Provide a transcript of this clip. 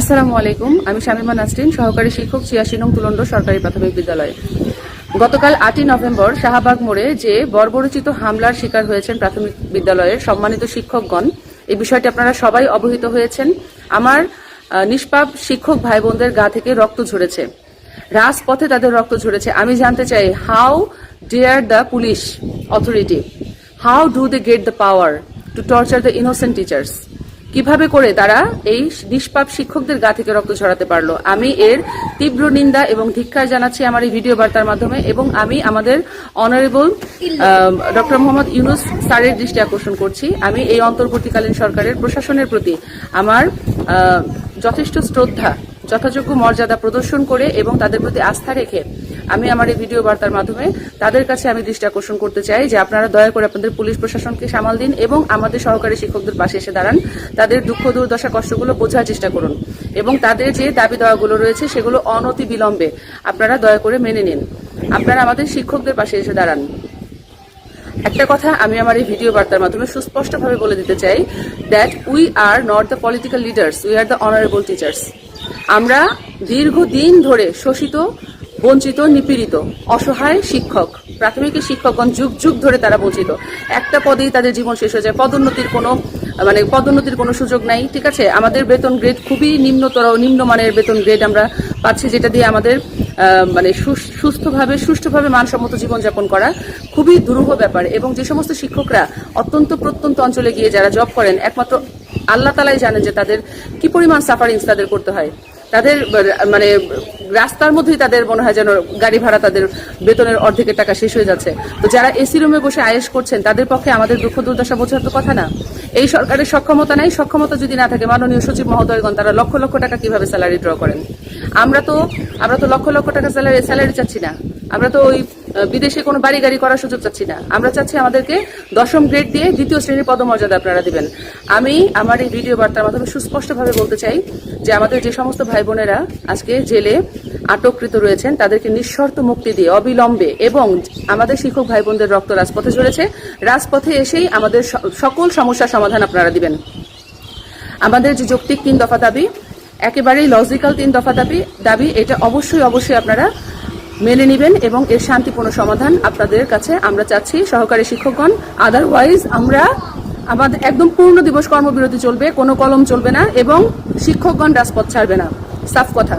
আসসালামু আলাইকুম, আমি শামিমা নাসরিন, সহকারী শিক্ষক ছিয়াশি নং তুলন্ড সরকারি প্রাথমিক বিদ্যালয়। গতকাল আটই নভেম্বর শাহবাগ মোড়ে যে বর্বরচিত হামলার শিকার হয়েছেন প্রাথমিক বিদ্যালয়ের সম্মানিত শিক্ষকগণ, এই বিষয়টি আপনারা সবাই অবহিত হয়েছেন। আমার নিষ্পাপ শিক্ষক ভাই বোনদের গা থেকে রক্ত ঝরেছে। রাজপথে তাদের রক্ত ঝরেছে। আমি জানতে চাই how dare the police authority how do they get the power to torture the innocent teachers কীভাবে করে তারা এই নিষ্পাপ শিক্ষকদের গা থেকে রক্ত ছড়াতে পারল? আমি এর তীব্র নিন্দা এবং ধিক্কার জানাচ্ছি আমার এই ভিডিও বার্তার মাধ্যমে এবং আমি আমাদের অনারেবল ডক্টর মোহাম্মদ ইউনুস স্যারের দৃষ্টি আকর্ষণ করছি। আমি এই অন্তর্বর্তীকালীন সরকারের প্রশাসনের প্রতি আমার যথেষ্ট শ্রদ্ধা, যথাযোগ্য মর্যাদা প্রদর্শন করে এবং তাদের প্রতি আস্থা রেখে আমি আমার এই ভিডিও বার্তার মাধ্যমে তাদের কাছে আমি দৃষ্টি আকর্ষণ করতে চাই যে আপনারা দয়া করে আপনাদের পুলিশ প্রশাসনকে সামাল দিন এবং আমাদের সহকারী শিক্ষকদের পাশে এসে দাঁড়ান। তাদের দুঃখ, দুর্দশা, কষ্টগুলো বোঝার চেষ্টা করুন এবং তাদের যে দাবি দেওয়াগুলো রয়েছে সেগুলো অনতি বিলম্বে আপনারা দয়া করে মেনে নিন। আপনারা আমাদের শিক্ষকদের পাশে এসে দাঁড়ান। একটা কথা আমি আমার এই ভিডিও বার্তার মাধ্যমে সুস্পষ্টভাবে বলে দিতে চাই that we are not the political leaders we are the honourable teachers আমরা দীর্ঘদিন ধরে শোষিত বঞ্চিত, নিপীড়িত, অসহায় শিক্ষক। প্রাথমিকের শিক্ষকগণ যুগ যুগ ধরে তারা বঞ্চিত। একটা পদেই তাদের জীবন শেষ হয়ে যায়। পদোন্নতির কোনো মানে পদোন্নতির কোনো সুযোগ নাই। ঠিক আছে? আমাদের বেতন গ্রেড খুবই নিম্নতর, নিম্নমানের বেতন গ্রেড আমরা পাচ্ছি, যেটা দিয়ে আমাদের মানে সুস- সুস্থভাবে, সুষ্ঠুভাবে মানসম্মত জীবনযাপন করা খুবই দুরূহ ব্যাপার। এবং যে সমস্ত শিক্ষকরা অত্যন্ত প্রত্যন্ত অঞ্চলে গিয়ে যারা জব করেন, একমাত্র আল্লাহ তালাই জানেন যে তাদের কি পরিমাণ সাফারিংস তাদের করতে হয়। তাদের মানে রাস্তার মধ্যেই তাদের মনে হয় যেন গাড়ি ভাড়া তাদের বেতনের অর্ধেকের টাকা শেষ হয়ে যাচ্ছে। তো যারা এসি রুমে বসে আয়েস করছেন, তাদের পক্ষে আমাদের দুঃখ দুর্দশা বোঝার তো কথা না। এই সরকারের সক্ষমতা নাই, সক্ষমতা যদি না থাকে, মাননীয় সচিব মহোদয়গণ, তারা লক্ষ লক্ষ টাকা কীভাবে স্যালারি ড্র করেন? আমরা তো আমরা তো লক্ষ লক্ষ টাকা স্যালারি স্যালারি চাচ্ছি না। আমরা তো ওই বিদেশে কোনো বাড়ি গাড়ি করার সুযোগ চাচ্ছি না। আমরা চাচ্ছি আমাদেরকে দশম গ্রেড দিয়ে দ্বিতীয় শ্রেণির পদমর্যাদা আপনারা দেবেন। আমি আমার এই ভিডিও বার্তার মাধ্যমে সুস্পষ্টভাবে বলতে চাই যে আমাদের যে সমস্ত ভাই বোনেরা আজকে জেলে আটককৃত রয়েছেন, তাদেরকে নিঃশর্ত মুক্তি দিয়ে, অবিলম্বে এবং আমাদের শিক্ষক ভাই বোনদের রক্ত রাজপথে চলেছে। রাজপথে এসেই আমাদের সকল সমস্যার সমাধান আপনারা দিবেন। আমাদের যে যৌক্তিক তিন দফা দাবি, একেবারেই লজিক্যাল তিন দফা দাবি দাবি এটা অবশ্যই অবশ্যই আপনারা মেনে নেবেন এবং এর শান্তিপূর্ণ সমাধান আপনাদের কাছে আমরা চাচ্ছি। সহকারী শিক্ষকগণ আদারওয়াইজ আমরা আমাদের একদম পূর্ণ দিবস কর্মবিরতি চলবে, কোনো কলম চলবে না এবং শিক্ষকগণ রাজপথ ছাড়বে না। সাফ কথা।